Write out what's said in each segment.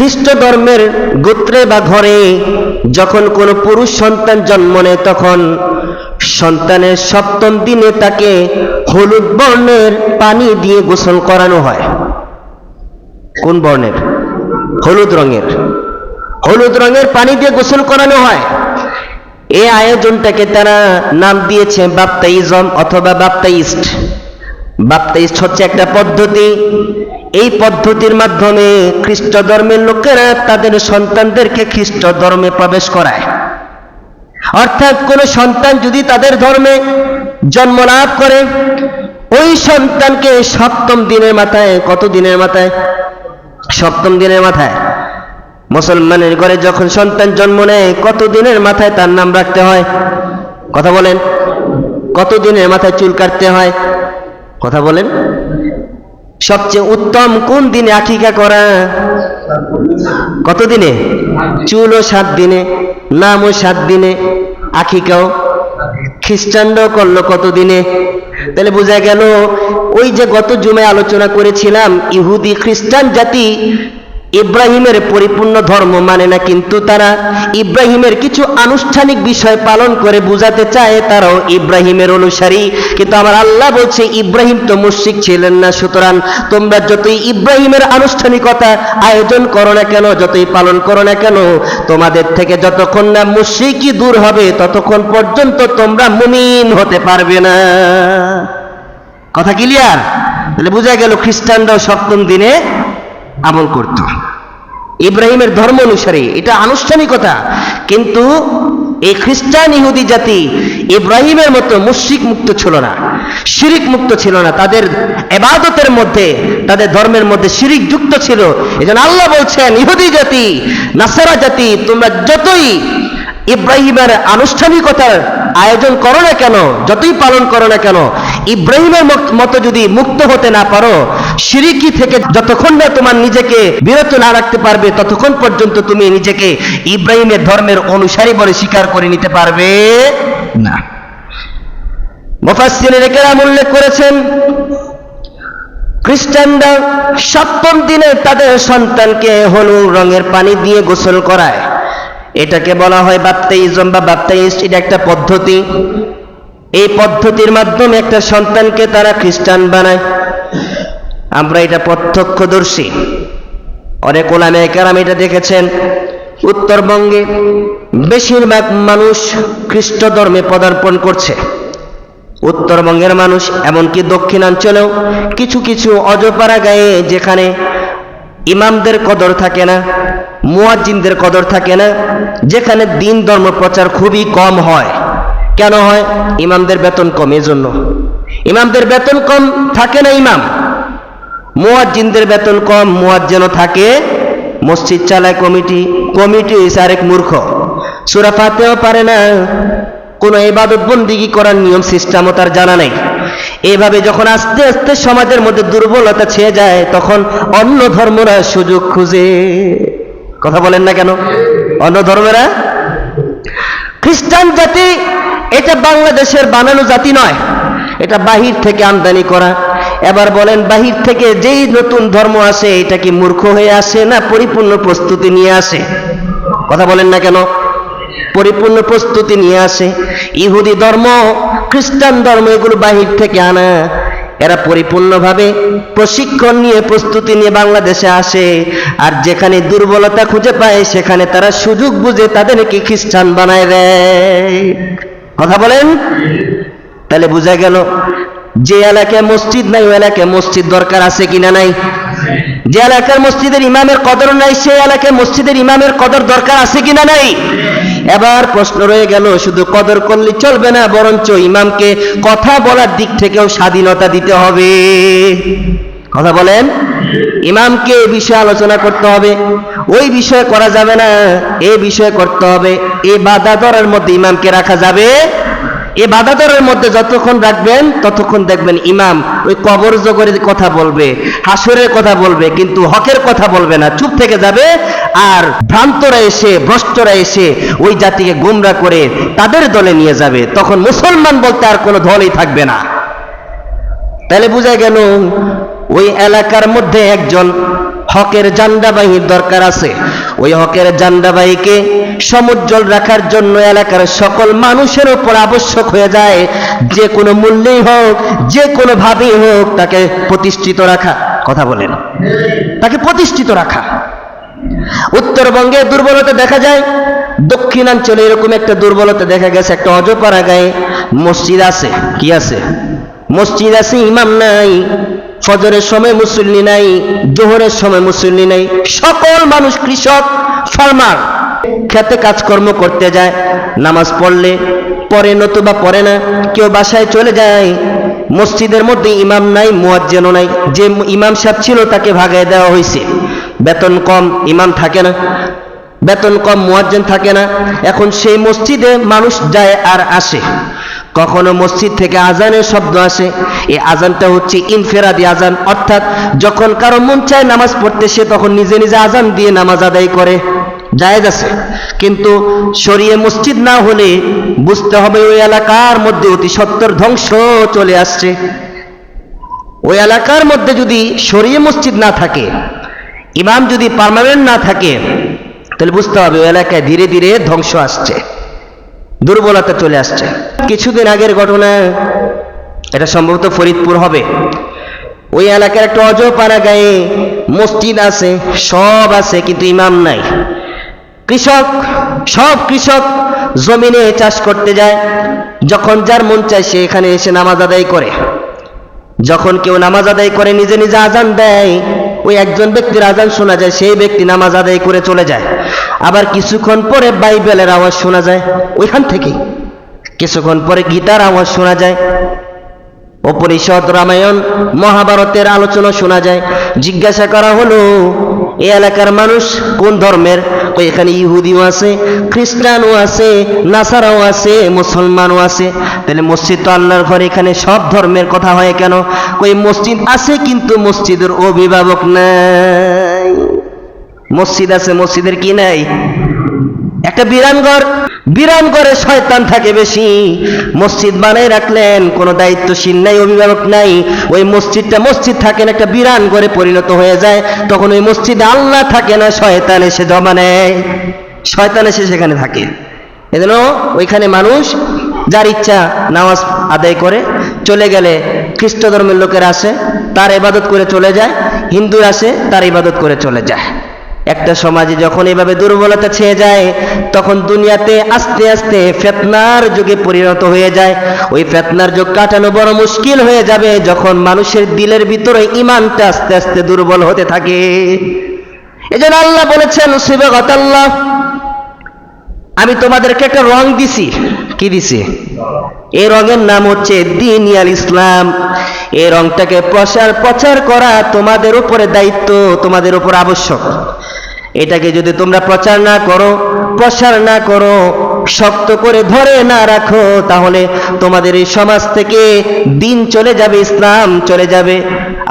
খ্রিস্ট ধর্মের গোত্রে বা ঘরে যখন কোনো পুরুষ সন্তান জন্ম নেয়, তখন সন্তানের সপ্তম দিনে তাকে হলুদ বর্ণের পানি দিয়ে গোসল করানো হয়। কোন বর্ণের? হলুদ রঙের। হলুদ রঙের পানি দিয়ে গোসল করানো হয়। এই আয়োজনটাকে তারা নাম দিয়েছে বাপ্তাইজম অথবা বাপ্তাইস্ট। বাপ্তাইস্ট হচ্ছে একটা পদ্ধতি এই পদ্ধতির মাধ্যমে খ্রিস্ট ধর্মের লোকেরা তাদের সন্তানদেরকে খ্রিস্ট ধর্মে প্রবেশ করায়। অর্থাৎ কোন সন্তান যদি তাদের ধর্মে জন্ম লাভ করে, ওই সন্তানকে সপ্তম দিনের মাথায়, কত দিনের মাথায়? সপ্তম দিনের মাথায়। মুসলমানের ঘরে যখন সন্তান জন্ম নেয়, কত দিনের মাথায় তার নাম রাখতে হয়? কথা বলেন। কত দিনের মাথায় চুল কাটতে হয়? কথা বলেন। সবচেয়ে উত্তম কোন দিনে আকিকা করা? কত দিনে চুলও সাত দিনে, নামও সাত দিনে আকিকাও খ্রিস্টানরাও করল কত দিনে তাহলে বোঝা গেল, ওই যে গত জুমে আলোচনা করেছিলাম, ইহুদি খ্রিস্টান জাতি ইব্রাহিমের পরিপূর্ণ ধর্ম মানে না কিন্তু তারা ইব্রাহিমের কিছু আনুষ্ঠানিক বিষয় পালন করে বুঝাতে চায় তারাও ইব্রাহিমের অনুসারী। কিন্তু আমার আল্লাহ বলছে, ইব্রাহিম তো মুশরিক ছিলেন না, সুতরাং তোমরা যতই ইব্রাহিমের আনুষ্ঠানিকতা আয়োজন করো না কেন, যতই পালন করো না কেন, তোমাদের থেকে যতক্ষণ না মুশরিকই দূর হবে, ততক্ষণ পর্যন্ত তোমরা মুমিন হতে পারবে না। কথা ক্লিয়ার তাহলে বোঝা গেল খ্রিস্টানরাও সপ্তম দিনে আমল করত। ইব্রাহিমের ধর্ম অনুসারে এটা আনুষ্ঠানিকতা। কিন্তু এই খ্রিস্টান ইহুদি জাতি ইব্রাহিমের মতো মুশ্রিক মুক্ত ছিল না, শিরিক মুক্ত ছিল না। তাদের এবাদতের মধ্যে, তাদের ধর্মের মধ্যে শিরিক যুক্ত ছিল। এজন্য আল্লাহ বলছেন, ইহুদি জাতি, নাসারা জাতি, তোমরা যতই ইব্রাহিমের আনুষ্ঠানিকতার আয়োজন করো না কেন? যতই পালন করো না কেন? ইব্রাহিমের মতো যদি মুক্ত হতে না পারো, সিরিকি থেকে যতক্ষণ না তোমার নিজেকে বিরত না রাখতে পারবে, ততক্ষণ পর্যন্ত তুমি নিজেকে ইব্রাহিমের ধর্মের অনুসারী বলে স্বীকার করে নিতে পারবে না। মুফাসসিরিন কেরাম উল্লেখ করেছেন, খ্রিস্টানরা সপ্তম দিনে তাদের সন্তানকে হলুদ রঙের পানি দিয়ে গোসল করায়। এটাকে বলা হয় বাপ্তাইজম বা বাপ্তাইস্ট এটা একটা পদ্ধতি। এই পদ্ধতির মাধ্যমে একটা সন্তানকে তারা খ্রিস্টান বানায়। আমরা এটা প্রত্যক্ষদর্শী। অনেক ওলামে কেরাম এটা দেখেছেন। উত্তরবঙ্গে বেশিরভাগ মানুষ খ্রিস্ট ধর্মে পদার্পণ করছে। উত্তরবঙ্গের মানুষ, এমনকি দক্ষিণাঞ্চলেও কিছু কিছু অজপাড়া গায়ে যেখানে ইমামদের কদর থাকে না, মুয়াজ্জিনদের কদর থাকে না, যেখানে দিন ধর্ম প্রচার খুবই কম হয়। কেন হয়? ইমামদের বেতন কম, এজন্য। ইমামদের বেতন কম থাকে না ইমাম। মুয়াজ্জিনদের বেতন কম, মুয়াজ্জিনও থাকে। মসজিদ চালায় কমিটি কমিটি হইছে আরেক মূর্খ। সুরাফাতেও পারে না। কোনো ইবাদত বন্দিগি করার নিয়ম, সিস্টেমও তার জানা নেই। এইভাবে যখন আস্তে আস্তে সমাজের মধ্যে দুর্বলতা ছেয়ে যায়, তখন অন্য ধর্মরা সুযোগ খুঁজে। কথা বলেন না কেন? অন্য ধর্মেরা? খ্রিস্টান জাতি, এটা বাংলাদেশের বানানো জাতি নয়। এটা বাহির থেকে আমদানি করা। এবার বলেন, বাহির থেকে যেই নতুন ধর্ম আসে, এটা কি মূর্খ হয়ে আসে না পরিপূর্ণ প্রস্তুতি নিয়ে আসে? কথা বলেন না কেন? পরিপূর্ণ প্রস্তুতি নিয়ে আসে। ইহুদি ধর্ম, খ্রিস্টান ধর্ম এগুলো বাহির থেকে আনা। এরা পরিপূর্ণভাবে প্রশিক্ষণ নিয়ে, প্রস্তুতি নিয়ে বাংলাদেশে আসে। আর যেখানে দুর্বলতা খুঁজে পায়, সেখানে তারা সুযোগ বুঝে তাদেরকে খ্রিস্টান বানায় দেয়। কথা বলেন? তাহলে বোঝা গেল যে এলাকায় মসজিদ নাই, ওই এলাকায় মসজিদ দরকার আছে কিনা নাই? যে এলাকার মসজিদের ইমামের কদর নাই, সেই এলাকায় মসজিদের ইমামের কদর দরকার আছে কিনা নাই? এবার প্রশ্ন রয়ে গেল, শুধু কদর করলে চলবে না, বরঞ্চ ইমামকে কথা বলার দিক থেকেও স্বাধীনতা দিতে হবে। কথা বলেন? ইমামকে এই বিষয়ে আলোচনা করতে হবে, ওই বিষয়ে করা যাবে না এই বিষয়ে করতে হবে এই বাধা দরের মধ্যে ইমামকে রাখা যাবে এই বাধাদরের মধ্যে যতক্ষণ রাখবেন, ততক্ষণ দেখবেন ইমাম ওই কবর জগরের কথা বলবে, হাসরের কথা বলবে, কিন্তু হকের কথা বলবে না। চুপ থেকে যাবে আর ভ্রান্তরা এসে, ভ্রষ্টরা এসে ওই জাতিকে গুমরা করে তাদের দলে নিয়ে যাবে। তখন মুসলমান বলতে আর কোনো দলই থাকবে না। তাহলে বোঝা গেল, ওই এলাকার মধ্যে একজন হকের জান্ডাবাহীর দরকার আছে। ওই হকের জান্ডাবাহীকে সমুজ্জ্বল রাখার জন্য এলাকার সকল মানুষের উপর আবশ্যক হয়ে যায়। যে কোনো মূল্যেই হোক, যে কোনো ভাবেই হোক তাকে প্রতিষ্ঠিত রাখা। কথা বলেন। তাকে প্রতিষ্ঠিত রাখা। উত্তরবঙ্গে দুর্বলতা দেখা যায়। দক্ষিণাঞ্চলে এরকম একটা দুর্বলতা দেখা গেছে, একটা অজপাড়া গায়ে মসজিদ আছে। কি আছে? মসজিদ আছে, ইমাম নাই। ফজরের সময় মুসল্লি নাই জোহরের সময় মুসল্লি নাই, সকল মানুষ কৃষক, ফার্মার। খেতে কাজকর্ম করতে যায়, নামাজ পড়লে, পরে নতুবা পড়ে না, কেউ বাসায় চলে যায়, মসজিদের মধ্যে ইমাম নাই, মুয়াজ্জেনও নাই, যে ইমাম সাহেব ছিল তাকে ভাগায় দেওয়া হয়েছে বেতন কম, ইমাম থাকে না, বেতন কম, মুয়াজ্জেন থাকে না, এখন সেই মসজিদে মানুষ যায় আর আসে। কখনো মসজিদ থেকে আজানের শব্দ আসে। এই আজানটা হচ্ছে ইনফেরাদি আজান। অর্থাৎ যখন কারও মন চায় নামাজ পড়তে, সে তখন নিজে নিজে আজান দিয়ে নামাজ আদায় করে। জায়েজ আছে। কিন্তু সরিয়ে মসজিদ না হলে বুঝতে হবে ওই এলাকার মধ্যে অতি সত্তর ধ্বংস চলে আসছে। ওই এলাকার মধ্যে যদি সরিয়ে মসজিদ না থাকে, ইমাম যদি পার্মানেন্ট না থাকে, তাহলে বুঝতে হবে ওই এলাকায় ধীরে ধীরে ধ্বংস আসছে। দুর্বলতা চলে আসছে। কিছুদিন আগের ঘটনা এটা সম্ভবত ফরিদপুর হবে। ওই এলাকার একটা অজপাড়া গায়ে মসজিদ আছে, সব আছে, কিন্তু ইমাম নাই। কৃষক, সব কৃষক জমিনে চাষ করতে যায়। যখন যার মন চায় সে এখানে এসে নামাজ আদায় করে। যখন কেউ নামাজ আদায় করে, নিজে নিজে আজান দেয়, ওই একজন ব্যক্তির আজান শোনা যায়, সেই ব্যক্তি নামাজ আদায় করে চলে যায়। আবার কিছুক্ষণ পরে বাইবেলের আওয়াজ শোনা যায়। ওইখান থেকেই কিছুক্ষণ পরে গীতার আওয়াজ শোনা যায়। উপনিষদ, রামায়ণ, মহাভারতের আলোচনা শোনা যায়। জিজ্ঞাসা করা হলো, এ এলাকার মানুষ কোন ধর্মের? এখানে ইহুদিও আছে, খ্রিস্টানও আছে, নাসারাও আছে, মুসলমানও আছে? তাহলে মসজিদ তো আল্লাহর ঘর, এখানে সব ধর্মের কথা হয় কেন? ওই মসজিদ আছে, কিন্তু মসজিদের অভিভাবক নাই। মসজিদ আছে, মসজিদের কি নাই? একটা বিরানগর বিরানগরে শয়তান থাকে বেশি। মসজিদ বানাই রাখলেন, কোনো দায়িত্বশীল নাই, অভিভাবক নাই। ওই মসজিদটা মসজিদ থাকে না, একটা বিরান করে পরিণত হয়ে যায়। তখন ওই মসজিদে আল্লাহ থাকে না, শয়তান এসে জমা নেয়। শয়তান এসে সেখানে থাকে। এজন্য ওইখানে মানুষ যার ইচ্ছা নামাজ আদায় করে, চলে গেলে খ্রিস্ট ধর্মের লোকের আসে, তার ইবাদত করে চলে যায়। হিন্দু আসে, তার ইবাদত করে চলে যায়। একটা সমাজে যখন এভাবে দুর্বলতা ছেয়ে যায়, তখন দুনিয়াতে আস্তে আস্তে ফেতনার যুগে পরিণত হয়ে যায়। ওই ফেতনার যুগ কাটানো বড় মুশকিল হয়ে যাবে যখন মানুষের দিলের ভিতরে ইমানটা আস্তে আস্তে দুর্বল হতে থাকে। এজন্য আল্লাহ বলেছেন আল্লাহ আমি তোমাদেরকে একটা রং দিছি। কি দিছি? এই রঙের নাম হচ্ছে দিনিয়াল ইসলাম। এই রংটাকে প্রসার প্রচার করা তোমাদের উপরে দায়িত্ব, তোমাদের উপর আবশ্যক। এটাকে যদি তোমরা প্রচার না করো, প্রসার না করো, শক্ত করে ধরে না রাখো, তাহলে তোমাদের এই সমাজ থেকে দিন চলে যাবে, ইসলাম চলে যাবে।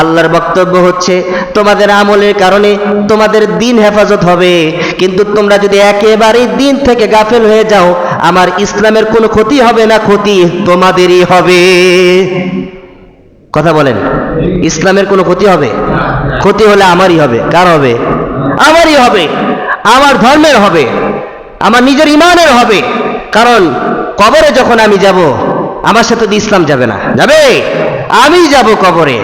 আল্লাহর বক্তব্য হচ্ছে, তোমাদের আমলের কারণে তোমাদের দিন হেফাজত হবে। কিন্তু তোমরা যদি একেবারেই দিন থেকে গাফেল হয়ে যাও, আমার ইসলামের কোনো ক্ষতি হবে না, ক্ষতি তোমাদেরই হবে। কথা বলেন, ইসলামের কোনো ক্ষতি হবে? ক্ষতি হলে আমারই হবে, কার হবে? আমারই হবে, আমার ধর্মের হবে, আমার নিজের ইমানের হবে। কারণ কবরে যখন আমি যাব, আমার সাথে ইসলাম যাবে না। যাবে? আমি যাব কবরে।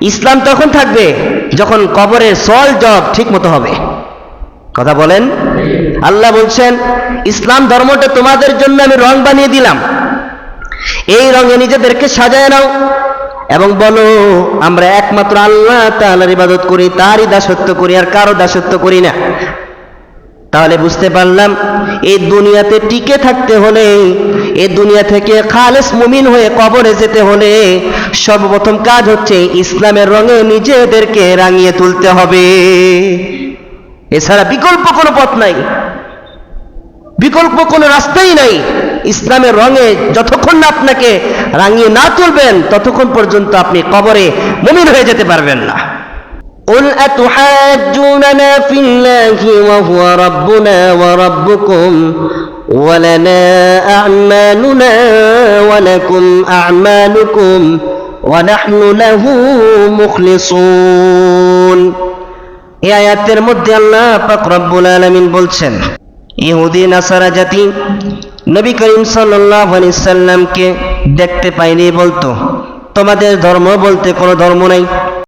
ইসলাম তখন থাকবে যখন কবরের সল জব ঠিক মতো হবে। কথা বলেন? আল্লাহ বলছেন, ইসলাম ধর্মটা তোমাদের জন্য আমি রং বানিয়ে দিলাম। এই রঙে নিজেদেরকে সাজায় নাও। এবং বলো, আমরা একমাত্র আল্লাহ তাআলার ইবাদত করি, তারই দাসত্ব করি, আর কারও দাসত্ব করি না। তাহলে বুঝতে পারলাম, এই দুনিয়াতে টিকে থাকতে হলে, এই দুনিয়া থেকে খালেস মুমিন হয়ে কবরে যেতে হলে, সর্বপ্রথম কাজ হচ্ছে ইসলামের রঙে নিজেদেরকে রাঙিয়ে তুলতে হবে। এছাড়া বিকল্প কোনো পথ নাই। বিকল্প কোনো রাস্তাই নাই ইসলামের রঙে যতক্ষণ না আপনাকে রাঙিয়ে না তুলবেন ততক্ষণ পর্যন্ত আপনি কবরে মুমিন হয়ে যেতে পারবেন না قل أتحاجوننا في الله وهو ربنا وربكم ولنا أعمالنا ولكم أعمالكم ونحن له مخلصون এই আয়াতের মধ্যে আল্লাহ পাক রব্বুল আলামিন বলছেন ইহুদি, নাসারা জাতি নবী করিম সাল্লাহ সাল্লামকে দেখতে পাইনি বলতো। তোমাদের ধর্ম বলতে কোনো ধর্ম নাই।